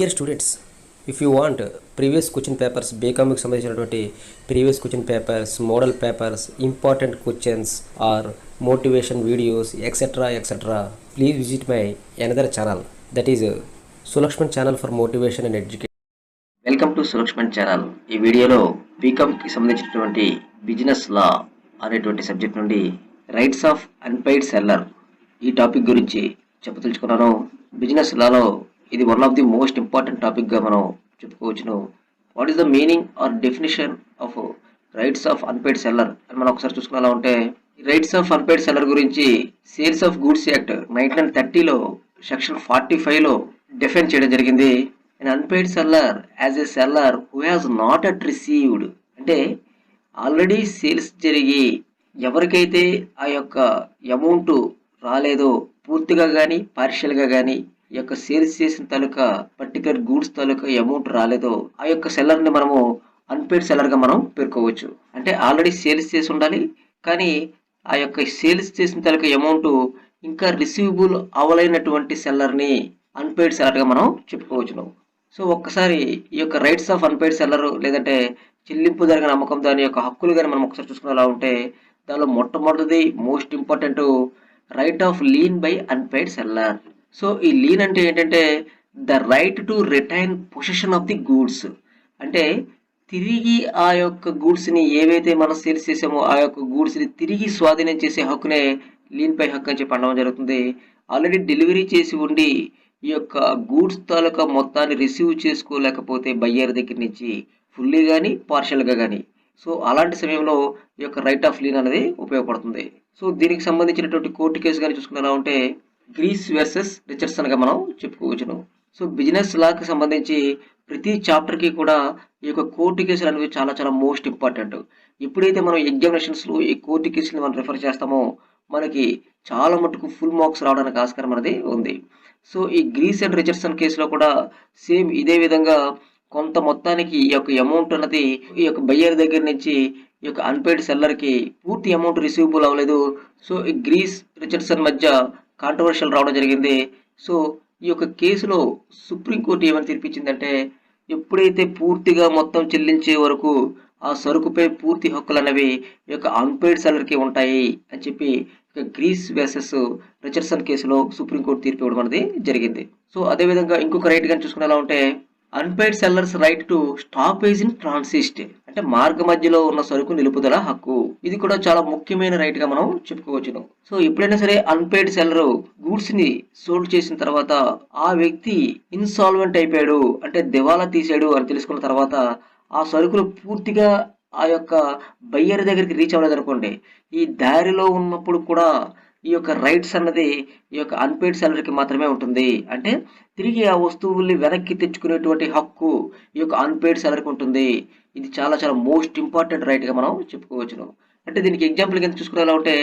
Dear students if you want previous question papers బీకామ్కి సంబంధించినటువంటి previous question papers model papers important questions or motivation videos etcetera etcetera please visit my another channel that is Sulakshman channel for motivation and education welcome to Sulakshman channel ఈ వీడియోలో బీకామ్కి సంబంధించినటువంటి business law అనేటువంటి subject నుండి rights of unpaid seller ఈ topic గురించి చెప్పదలుచుకున్నాను. Business లాలో ఇది one of the most important టాపిక్గా మనం చెప్పుకోవచ్చును. What is the meaning or definition of rights of unpaid seller అని మనం ఒకసారి చూసుకునేలా ఉంటే రైట్స్ ఆఫ్ అన్పెయిడ్ సెల్లర్ గురించి sales of goods act nineteen థర్టీలో section forty ఫైవ్లో డిఫైన్ చేయడం జరిగింది. And unpaid seller as a seller who has not at received అంటే ఆల్రెడీ సేల్స్ జరిగి ఎవరికైతే ఆ యొక్క అమౌంట్ రాలేదో పూర్తిగా కానీ పార్షియల్గా కానీ ఈ యొక్క సేల్స్ చేసిన తాలూకా పర్టికులర్ గూడ్స్ తాలూకా అమౌంట్ రాలేదో ఆ యొక్క సెల్లర్ని మనము అన్పెయిడ్ సెల్లర్గా మనం పేర్కోవచ్చు. అంటే ఆల్రెడీ సేల్స్ చేసి ఉండాలి కానీ ఆ యొక్క సేల్స్ చేసిన తాలూకా అమౌంట్ ఇంకా రిసీవబుల్ అవలైనటువంటి సెల్లర్ని అన్పెయిడ్ సెల్లర్గా మనం చెప్పుకోవచ్చును. సో ఒక్కసారి ఈ యొక్క రైట్స్ ఆఫ్ అన్పెయిడ్ సెల్లర్ లేదంటే చెల్లింపు జరిగిన నమ్మకం దాని యొక్క హక్కులు కానీ మనం ఒకసారి చూసుకునేలా ఉంటే దానిలో మొట్టమొదటిది most important right of lien by unpaid seller so ఈ లీన్ అంటే ఏంటంటే the right to retain position of the goods. అంటే తిరిగి ఆ యొక్క గూడ్స్ని ఏవైతే మనం సేల్స్ చేసామో ఆ యొక్క గూడ్స్ని తిరిగి స్వాధీనం చేసే హక్కునే లీన్ పై హక్కు అని చెప్పి అనడం జరుగుతుంది. ఆల్రెడీ డెలివరీ చేసి ఉండి ఈ యొక్క గూడ్స్ తాలూకా మొత్తాన్ని రిసీవ్ చేసుకోలేకపోతే బయ్యర్ దగ్గర నుంచి ఫుల్లీ కానీ పార్షియల్గా కానీ సో అలాంటి సమయంలో ఈ యొక్క రైట్ ఆఫ్ లీన్ అనేది ఉపయోగపడుతుంది. సో దీనికి సంబంధించినటువంటి కోర్టు కేసు కానీ చూసుకునేలా ఉంటే గ్రీస్ వర్సెస్ రిచర్డ్సన్గా మనం చెప్పుకోవచ్చును. సో బిజినెస్ లాకి సంబంధించి ప్రతి చాప్టర్కి కూడా ఈ యొక్క కోర్టు కేసులు అనేవి చాలా చాలా మోస్ట్ ఇంపార్టెంట్. ఎప్పుడైతే మనం ఎగ్జామినేషన్స్లో ఈ కోర్టు కేసులు మనం రిఫర్ చేస్తామో మనకి చాలా మటుకు ఫుల్ మార్క్స్ రావడానికి ఆస్కారం అనేది ఉంది. సో ఈ గ్రీస్ అండ్ రిచర్సన్ కేసులో కూడా సేమ్ ఇదే విధంగా కొంత మొత్తానికి ఈ యొక్క అమౌంట్ అన్నది ఈ యొక్క బయ్యర్ దగ్గర నుంచి ఈ యొక్క అన్పెయిడ్ సెల్లర్కి పూర్తి అమౌంట్ రిసీవబుల్ అవ్వలేదు. సో ఈ గ్రీస్ రిచర్సన్ మధ్య కాంట్రవర్షియల్ రావడం జరిగింది. సో ఈ యొక్క కేసులో సుప్రీంకోర్టు ఏమని తీర్పించిందంటే ఎప్పుడైతే పూర్తిగా మొత్తం చెల్లించే వరకు ఆ సరుకుపై పూర్తి హక్కులు అనేవి ఈ యొక్క అన్పెయిడ్ సెల్లర్కి ఉంటాయి అని చెప్పి గ్రీస్ వర్సెస్ రిచర్సన్ కేసులో సుప్రీంకోర్టు తీర్పు ఇవ్వడం అనేది జరిగింది. సో అదేవిధంగా ఇంకొక రైట్ కానీ చూసుకునేలా ఉంటే unpaid sellers right to stoppage in transit అంటే మార్గ మధ్యలో ఉన్న సరుకు నిలుపుదల హక్కు. ఇది కూడా చాలా ముఖ్యమైన రైట్గా మనం చెప్పుకోవచ్చును. సో ఎప్పుడైనా సరే అన్పెయిడ్ సెల్లర్ గూడ్స్ని సోల్డ్ చేసిన తర్వాత ఆ వ్యక్తి ఇన్సాల్వెంట్ అయిపోయాడు. అంటే దివాలా తీసాడు అని తెలుసుకున్న తర్వాత ఆ సరుకులు పూర్తిగా ఆ యొక్క బయ్యర్ దగ్గరికి రీచ్ అవ్వలేదు అనుకోండి ఈ దారిలో ఉన్నప్పుడు కూడా ఈ యొక్క రైట్స్ అన్నది ఈ యొక్క అన్పెయిడ్ సెలర్కి మాత్రమే ఉంటుంది. అంటే తిరిగి ఆ వస్తువుల్ని వెనక్కి తెచ్చుకునేటువంటి హక్కు ఈ యొక్క అన్పెయిడ్ సెలర్కి ఉంటుంది. ఇది చాలా చాలా మోస్ట్ ఇంపార్టెంట్ రైట్గా మనం చెప్పుకోవచ్చును. అంటే దీనికి ఎగ్జాంపుల్ కింద చూసుకునేలా ఉంటే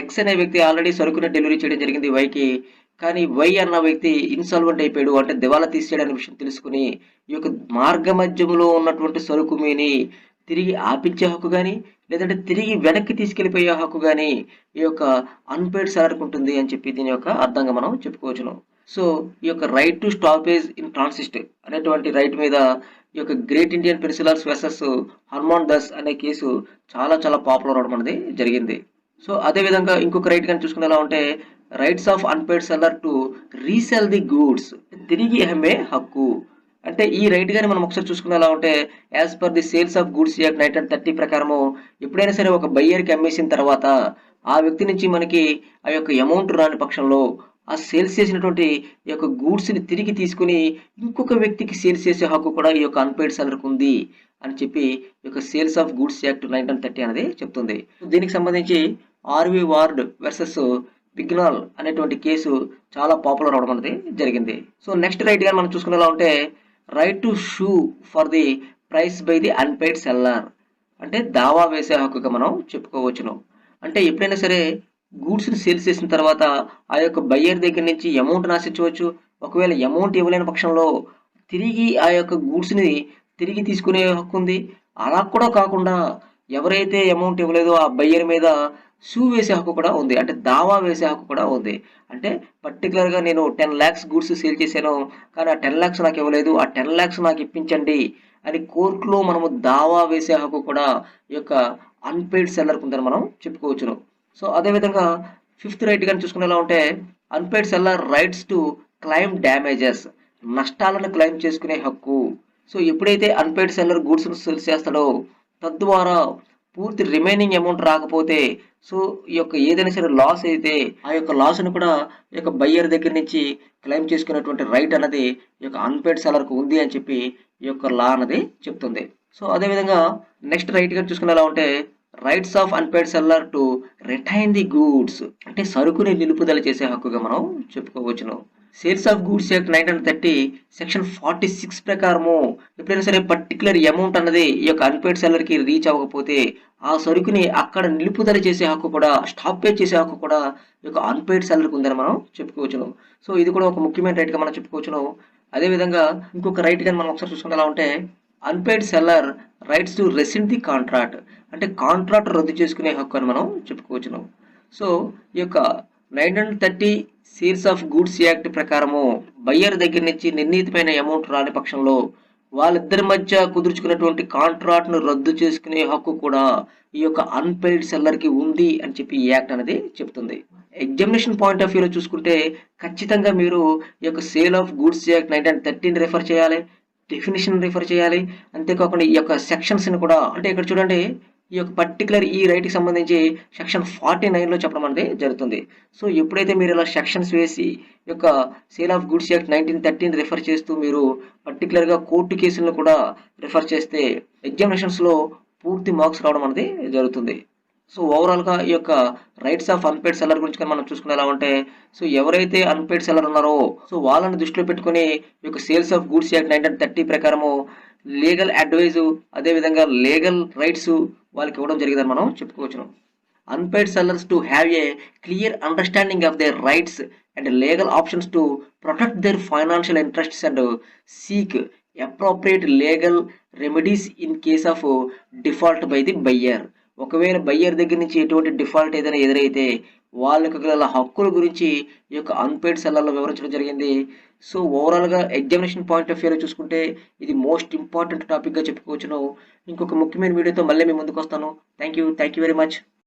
ఎక్స్ అనే వ్యక్తి ఆల్రెడీ సరుకుని డెలివరీ చేయడం జరిగింది వైకి కానీ వై అన్న వ్యక్తి ఇన్సాల్వెంట్ అయిపోయాడు. అంటే దివాలా తీసేయడానికి విషయం తెలుసుకుని ఈ యొక్క మార్గ మధ్యంలో ఉన్నటువంటి సరుకు మీని తిరిగి ఆపించే హక్కు కానీ లేదంటే తిరిగి వెనక్కి తీసుకెళ్ళిపోయే హక్కు కానీ ఈ యొక్క అన్పెయిడ్ సెలర్కి ఉంటుంది అని చెప్పి దీని యొక్క అర్థంగా మనం చెప్పుకోవచ్చును. సో ఈ యొక్క right to stoppage in transit అనేటువంటి రైట్ మీద ఈ యొక్క గ్రేట్ ఇండియన్ పెన్సిలర్స్ వెసెస్ హర్మాన్ దస్ అనే కేసు చాలా చాలా పాపులర్ అవడం అనేది జరిగింది. సో అదేవిధంగా ఇంకొక రైట్ కానీ చూసుకునేలా ఉంటే rights of unpaid seller to resell the goods తిరిగి అమ్మే హక్కు. అంటే ఈ రైట్ గాని మనం ఒకసారి చూసుకునేలా ఉంటే as per the sales of goods act nineteen thirty ప్రకారము ఎప్పుడైనా సరే ఒక బయ్యర్కి అమ్మేసిన తర్వాత ఆ వ్యక్తి నుంచి మనకి ఆ యొక్క అమౌంట్ రాని పక్షంలో ఆ సేల్స్ చేసినటువంటి ఈ యొక్క గూడ్స్ని తిరిగి తీసుకుని ఇంకొక వ్యక్తికి సేల్స్ చేసే హక్కు కూడా ఈ యొక్క అన్పెయిడ్ సెలర్కి ఉంది అని చెప్పి ఈ యొక్క sales of goods act nineteen thirty అనేది చెప్తుంది. దీనికి సంబంధించి ఆర్వి వార్డ్ వర్సెస్ బిగ్నాల్ అనేటువంటి కేసు చాలా పాపులర్ అవడం అనేది జరిగింది. సో నెక్స్ట్ రైట్గా మనం చూసుకునేలా ఉంటే right to sue for the price by the unpaid seller అంటే దావా వేసే హక్కుగా మనం చెప్పుకోవచ్చును. అంటే ఎప్పుడైనా సరే గూడ్స్ని సేల్స్ చేసిన తర్వాత ఆ యొక్క బయ్యర్ దగ్గర నుంచి అమౌంట్ ఆశించవచ్చు ఒకవేళ అమౌంట్ ఇవ్వలేని పక్షంలో తిరిగి ఆ యొక్క గూడ్స్ని తిరిగి తీసుకునే హక్కు ఉంది అలా కూడా కాకుండా ఎవరైతే అమౌంట్ ఇవ్వలేదో ఆ బయ్యర్ మీద షూ వేసే హక్కు కూడా ఉంది. అంటే దావా వేసే హక్కు కూడా ఉంది. అంటే పర్టికులర్గా నేను టెన్ ల్యాక్స్ గూడ్స్ సేల్ చేశాను. కానీ ఆ టెన్ ల్యాక్స్ నాకు ఇవ్వలేదు. ఆ టెన్ ల్యాక్స్ నాకు ఇప్పించండి అని కోర్టులో మనము దావా వేసే హక్కు కూడా ఈ యొక్క అన్పెయిడ్ సెల్లర్కి ఉందని మనం చెప్పుకోవచ్చును. సో అదేవిధంగా ఫిఫ్త్ రైట్ కానీ చూసుకునేలా ఉంటే unpaid seller rights to claim damages నష్టాలను క్లైమ్ చేసుకునే హక్కు. సో ఎప్పుడైతే అన్పెయిడ్ సెల్లర్ గూడ్స్ సేల్ చేస్తాడో తద్వారా పూర్తి రిమైనింగ్ అమౌంట్ రాకపోతే సో ఈ యొక్క ఏదైనా సరే లాస్ అయితే ఆ యొక్క లాస్ను కూడా ఈ యొక్క బయ్యర్ దగ్గర నుంచి క్లెయిమ్ చేసుకునేటువంటి రైట్ అనేది ఈ యొక్క అన్పెయిడ్ సెలర్కు ఉంది అని చెప్పి ఈ యొక్క లా అనేది చెప్తుంది. సో అదేవిధంగా నెక్స్ట్ రైట్గా చూసుకునేలా ఉంటే rights of unpaid seller to retain the goods అంటే సరుకుని నిలుపుదల చేసే హక్కుగా మనం చెప్పుకోవచ్చును. Sales of goods act nineteen thirty section forty six ప్రకారము ఎప్పుడైనా సరే పర్టికులర్ అమౌంట్ అన్నది ఈ యొక్క అన్పెయిడ్ సెల్లర్కి రీచ్ అవ్వకపోతే ఆ సరుకుని అక్కడ నిలుపుదల చేసే హక్కు కూడా స్టాపేజ్ చేసే హక్కు కూడా ఈ యొక్క అన్పెయిడ్ సెల్లర్కి ఉందని మనం చెప్పుకోవచ్చును. సో ఇది కూడా ఒక ముఖ్యమైన రైట్గా మనం చెప్పుకోవచ్చును. అదేవిధంగా ఇంకొక రైట్ కానీ మనం ఒకసారి చూసుకుంటే ఎలా ఉంటే unpaid seller rights to rescind the contract అంటే కాంట్రాక్ట్ రద్దు చేసుకునే హక్కు అని మనం చెప్పుకోవచ్చును. సో ఈ యొక్క nine hundred thirty sales of goods act ప్రకారము బయ్యర్ దగ్గర నుంచి నిర్ణీతమైన అమౌంట్ రాని పక్షంలో వాళ్ళిద్దరి మధ్య కుదుర్చుకున్నటువంటి కాంట్రాక్ట్ను రద్దు చేసుకునే హక్కు కూడా ఈ యొక్క అన్పెయిడ్ సెల్లర్కి ఉంది అని చెప్పి ఈ యాక్ట్ అనేది చెప్తుంది. ఎగ్జామినేషన్ పాయింట్ ఆఫ్ వ్యూలో చూసుకుంటే ఖచ్చితంగా మీరు ఈ యొక్క sale of goods act nineteen hundred థర్టీని refer చేయాలి. డెఫినేషన్ రిఫర్ చేయాలి. అంతేకాకుండా ఈ యొక్క సెక్షన్స్ని కూడా అంటే ఇక్కడ చూడండి ఈ యొక్క పర్టికులర్ ఈ రైట్కి సంబంధించి సెక్షన్ ఫార్టీ నైన్లో చెప్పడం అనేది జరుగుతుంది. సో ఎప్పుడైతే మీరు ఇలా సెక్షన్స్ వేసి యొక్క sale of goods act nineteen thirteen refer చేస్తూ మీరు పర్టికులర్గా కోర్టు కేసులను కూడా రిఫర్ చేస్తే ఎగ్జామినేషన్స్లో పూర్తి మార్క్స్ రావడం అనేది జరుగుతుంది. సో ఓవరాల్గా ఈ యొక్క రైట్స్ ఆఫ్ అన్పేడ్ సెల్లర్ గురించి కానీ మనం చూసుకునేలా ఉంటే సో ఎవరైతే అన్పేడ్ సెల్లర్ ఉన్నారో సో వాళ్ళని దృష్టిలో పెట్టుకుని ఈ యొక్క sales of goods act nineteen thirty ప్రకారము లీగల్ అడ్వైజ్ అదేవిధంగా లీగల్ రైట్స్ వాళ్ళకి ఇవ్వడం జరిగిందని మనం చెప్పుకోవచ్చును. Unpaid sellers to have a clear understanding of their rights and legal options to protect their financial interests and seek appropriate legal remedies in case of default by the buyer ఒకవేళ buyer దగ్గర నుంచి ఎటువంటి default ఏదైనా ఎదురైతే వాళ్ళకు గల హక్కుల గురించి ఈ యొక్క అన్పెయిడ్ సెల్లర్లో వివరించడం జరిగింది. సో ఓవరాల్గా ఎగ్జామినేషన్ పాయింట్ ఆఫ్ వ్యూలో చూసుకుంటే ఇది మోస్ట్ ఇంపార్టెంట్ టాపిక్గా చెప్పుకోవచ్చును. ఇంకొక ముఖ్యమైన వీడియోతో మళ్ళీ మేము ముందుకు వస్తాను. Thank you thank you very much